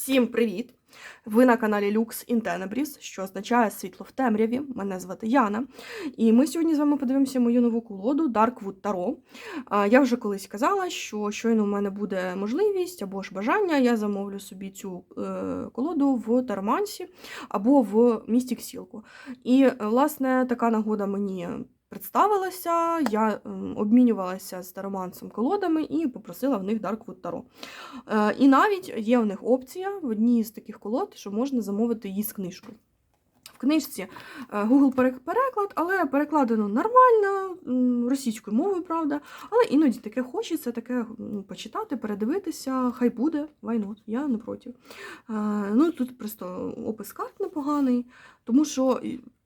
Всім привіт! Ви на каналі Lux in Tenebris, що означає світло в темряві. Мене звати Яна. І ми сьогодні з вами подивимося мою нову колоду Darkwood Tarot. Я вже колись казала, що щойно в мене буде можливість або ж бажання, я замовлю собі цю е, колоду в Таромансі або в місті Ксілку. І, власне, така нагода мені. Представилася, я ем, обмінювалася з таромансом колодами і попросила в них Darkwood Tarot. Е, І навіть є в них опція в одній з таких колод, що можна замовити її з книжкою. В книжці е, Google переклад, але перекладено нормально, російською мовою, правда. Але іноді таке хочеться, таке почитати, передивитися, хай буде, why я не проти. Е, Ну, тут просто опис карт непоганий, тому що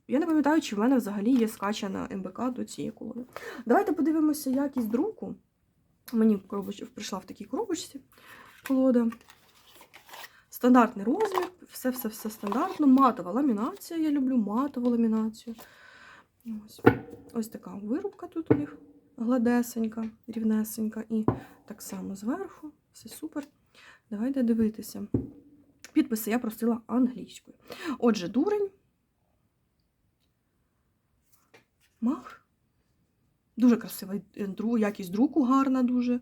я не пам'ятаю, чи в мене взагалі є скачана МБК до цієї колоди. Давайте подивимося якість друку. Мені коробоч... прийшла в такій коробочці колода. Стандартний розмір, все-все-все стандартно. Матова ламінація. Я люблю матову ламінацію. Ось, ось така вирубка тут у них гладесенька, рівнесенька. І так само зверху. Все супер. Давайте дивитися. Підписи я просила англійською. Отже, дурень. Мах. Дуже красива е, якість друку гарна, дуже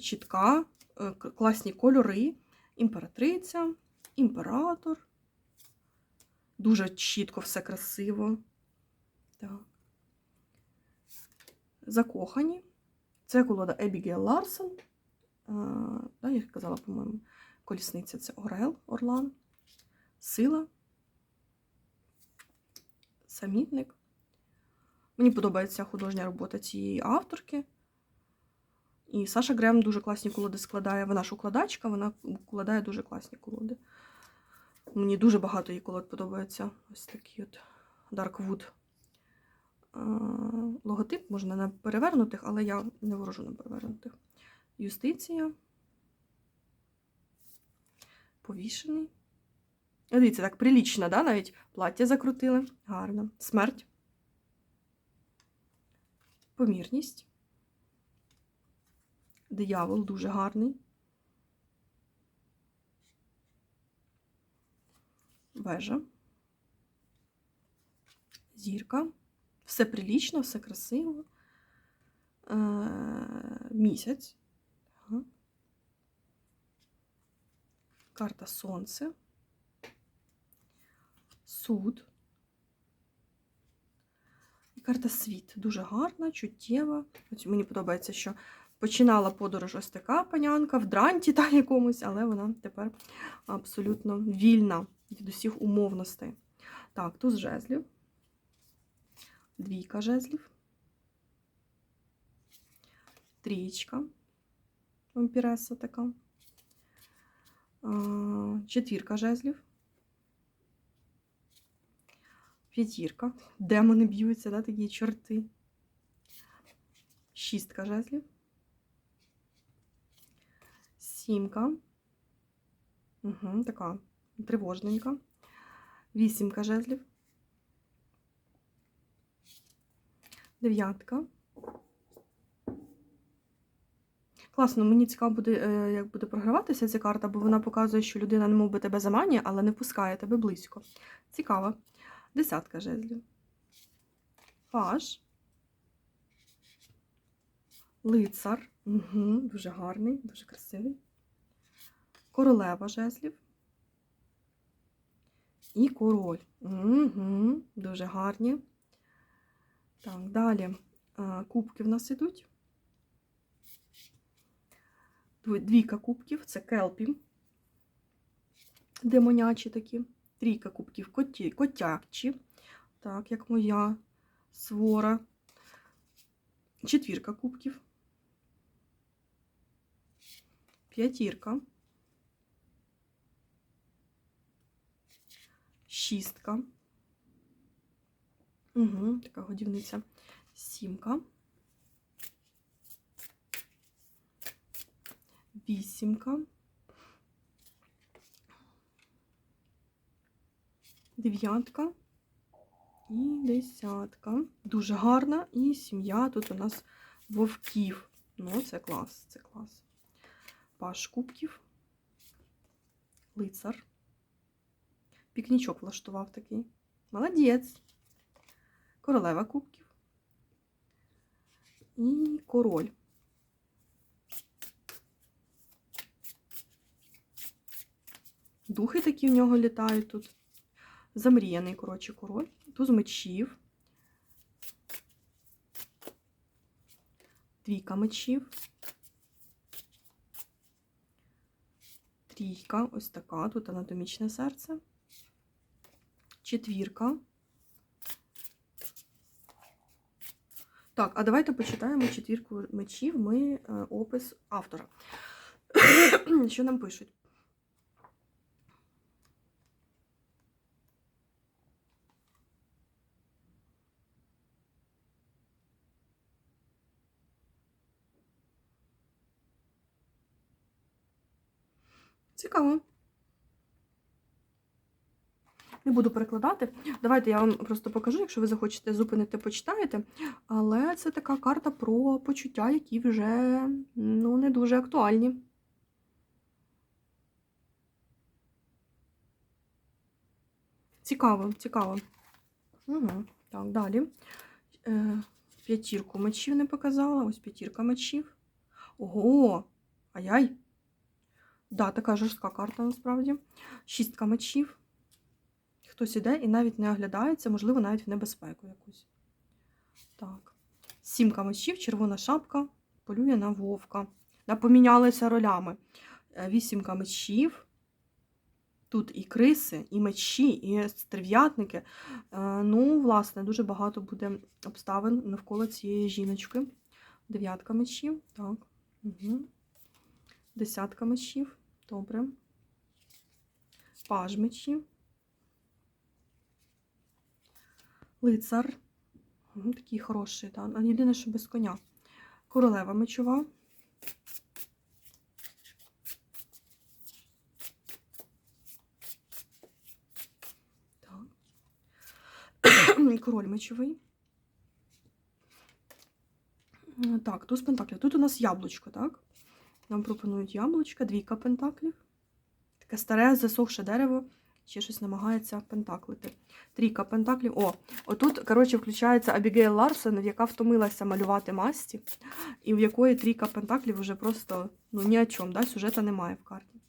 чітка, е, класні кольори. Імператриця, імператор. Дуже чітко все красиво. Так. Закохані. Це колода Ебігейл Ларсон. А, да, я казала, по-моєму, колісниця це Орел, Орлан. Сила. Самітник. Мені подобається художня робота цієї авторки. І Саша Грем дуже класні колоди складає. Вона ж укладачка, вона укладає дуже класні колоди. Мені дуже багато її колод подобається. Ось такий от Darkwood логотип. Можна на перевернутих, але я не ворожу на перевернутих. Юстиція. Повішений. Дивіться, так прилічно, да? навіть плаття закрутили. Гарно. Смерть. Помірність. Диявол дуже гарний. Вежа. Зірка. Все прилічно, все красиво. Е, місяць. Карта Сонце. Суд. Карта Світ. Дуже гарна, чуттєва. Ось мені подобається, що починала подорож ось така панянка в дранті та якомусь, але вона тепер абсолютно вільна від усіх умовностей. Так, туз жезлів. Двійка жезлів. Трієчка. Вампіреса така. Четвірка жезлів. П'ятірка. Демони б'ються, да, такі чорти. Шістка жезлів. Сімка. Угу, така тривожненька. Вісімка жезлів. Дев'ятка. Класно, мені цікаво буде, е, як буде програватися ця карта, бо вона показує, що людина не мов би тебе заманює, але не пускає тебе близько. Цікаво. Десятка жезлів. Паж. Лицар. Угу, дуже гарний, дуже красивий. Королева жезлів. І король. Угу, дуже гарні. Так, далі кубки в нас ідуть. Двійка кубків це келпі. Демонячі такі. Трійка кубків коті, котячі. Так, як моя свора. Четвірка кубків. П'ятірка. Шістка. Угу, така годівниця. Сімка. Вісімка. Дев'ятка. І десятка. Дуже гарна. І сім'я тут у нас вовків. Ну, це клас, це клас. Паш кубків. лицар. Пікнічок влаштував такий. Молодець. Королева кубків. І король. Духи такі в нього літають тут. Замріяний, коротше, король. Туз мечів. Двійка мечів. Трійка, ось така, тут анатомічне серце. Четвірка. Так, а давайте почитаємо четвірку мечів. Ми е, опис автора. Що нам пишуть? Цікаво. Не буду перекладати. Давайте я вам просто покажу, якщо ви захочете зупинити, почитаєте. Але це така карта про почуття, які вже ну, не дуже актуальні. Цікаво, цікаво. Угу. Так, далі. Е, п'ятірку мечів не показала. Ось п'ятірка мечів. Ого! Ай-яй! Да, така жорстка карта насправді. Шістка мечів. Хтось іде і навіть не оглядається, можливо, навіть в небезпеку якусь. Так. Сімка мечів, червона шапка, полює на вовка. Да, помінялися ролями. Е, Вісімка мечів. Тут і криси, і мечі, і стерв'ятники. Е, Ну, власне, дуже багато буде обставин навколо цієї жіночки. Дев'ятка мечів. Так. Угу. Десятка мечів. Добре. Паж мечів. Лицар. Такий хороший, так. Єдине, що без коня. Королева мечова. Так. Король мечовий. Так, туз пентаклів. Тут у нас яблучко, так? Нам пропонують яблучка, двійка пентаклів. Таке старе, засохше дерево, ще щось намагається пентаклити. Трійка пентаклів. О, отут, коротше, включається Абігейл Ларсон, яка втомилася малювати масті, і в якої трійка пентаклів вже просто ну, ні о чому, да? сюжета немає в карті.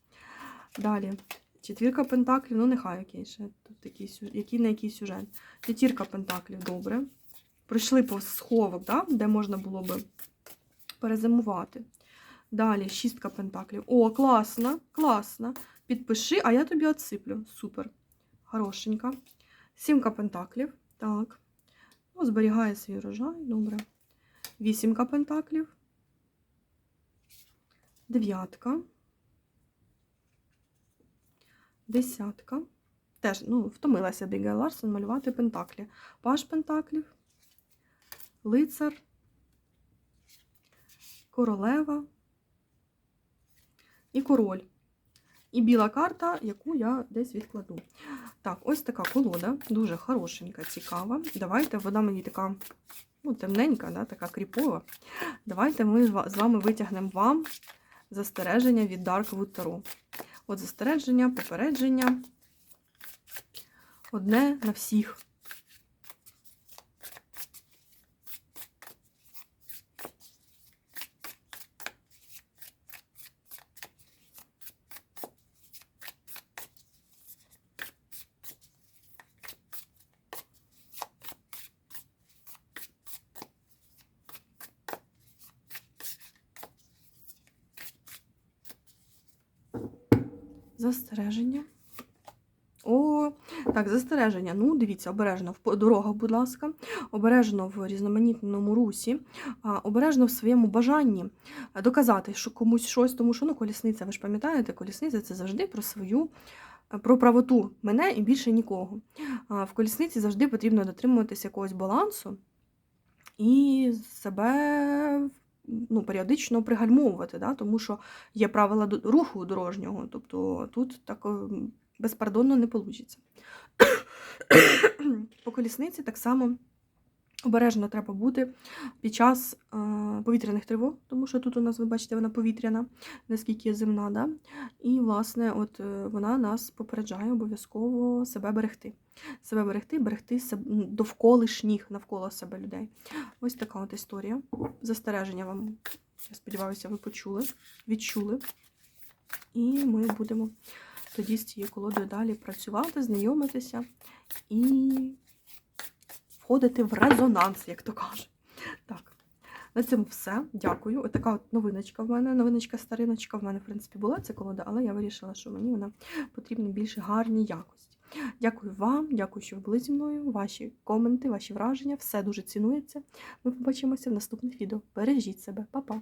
Далі. Четвірка пентаклів, ну нехай який ще тут сю- який на який сюжет. П'ятірка пентаклів, добре. Прийшли по сховок, да? де можна було би перезимувати. Далі шістка пентаклів. О, класно, класно. Підпиши, а я тобі отсиплю. Супер. Хорошенька. Сімка пентаклів. Так. Ну, зберігає свій урожай. Добре. Вісімка пентаклів. Дев'ятка. Десятка. Теж, ну, втомилася Бігел Ларсон малювати пентаклі. Паш пентаклів. Лицар. Королева і король. І біла карта, яку я десь відкладу. Так, ось така колода, дуже хорошенька, цікава. Давайте, вона мені така ну, темненька, да, така кріпова. Давайте ми з вами витягнемо вам застереження від Darkwood Tarot. От застереження, попередження. Одне на всіх. Застереження. О, так, застереження. Ну, дивіться, обережно в дорогах, будь ласка, обережно в різноманітному русі, обережно в своєму бажанні доказати, що комусь щось, тому що ну, колісниця, ви ж пам'ятаєте, колісниця це завжди про свою, про правоту мене і більше нікого. В колісниці завжди потрібно дотримуватися якогось балансу і себе ну, періодично пригальмовувати, да? тому що є правила руху дорожнього, тобто тут так ем, безпардонно не вийде. По колісниці так само Обережно треба бути під час е, повітряних тривог, тому що тут у нас, ви бачите, вона повітряна, наскільки є земна. Да? І, власне, от е, вона нас попереджає обов'язково себе берегти. Себе берегти, берегти себ- м, довколишніх навколо себе людей. Ось така от історія. Застереження вам, я сподіваюся, ви почули, відчули. І ми будемо тоді з цією колодою далі працювати, знайомитися і входити в резонанс, як то кажуть. Так, на цьому все. Дякую. Отака от новиночка в мене. Новиночка стариночка в мене, в принципі, була ця колода, але я вирішила, що мені вона потрібна більш гарній якості. Дякую вам, дякую, що ви були зі мною. Ваші коменти, ваші враження. Все дуже цінується. Ми побачимося в наступних відео. Бережіть себе, Па-па!